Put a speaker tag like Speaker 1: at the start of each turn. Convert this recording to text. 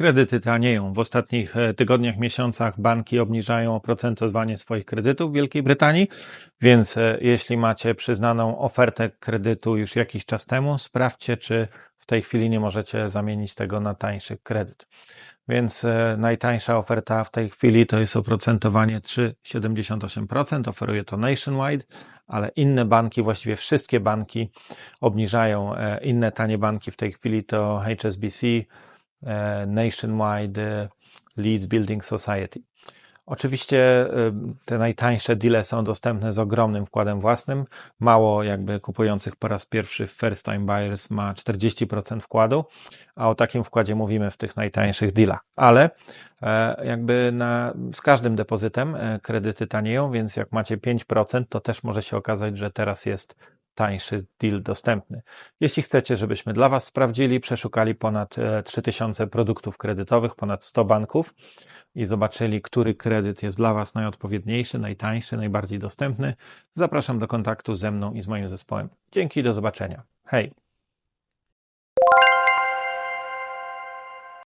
Speaker 1: Kredyty tanieją. W ostatnich e, tygodniach, miesiącach banki obniżają oprocentowanie swoich kredytów w Wielkiej Brytanii, więc e, jeśli macie przyznaną ofertę kredytu już jakiś czas temu, sprawdźcie, czy w tej chwili nie możecie zamienić tego na tańszy kredyt. Więc e, najtańsza oferta w tej chwili to jest oprocentowanie 3,78%. Oferuje to Nationwide, ale inne banki, właściwie wszystkie banki obniżają. Inne tanie banki w tej chwili to HSBC, Nationwide Leeds Building Society. Oczywiście e, te najtańsze deale są dostępne z ogromnym wkładem własnym. Mało jakby kupujących po raz pierwszy first time buyers ma 40% wkładu, a o takim wkładzie mówimy w tych najtańszych dealach. Ale e, jakby na, z każdym depozytem kredyty tanieją, więc jak macie 5%, to też może się okazać, że teraz jest tańszy deal dostępny. Jeśli chcecie, żebyśmy dla Was sprawdzili, przeszukali ponad 3000 e, produktów kredytowych, ponad 100 banków i zobaczyli, który kredyt jest dla Was najodpowiedniejszy, najtańszy, najbardziej dostępny, zapraszam do kontaktu ze mną i z moim zespołem. Dzięki, do zobaczenia. Hej!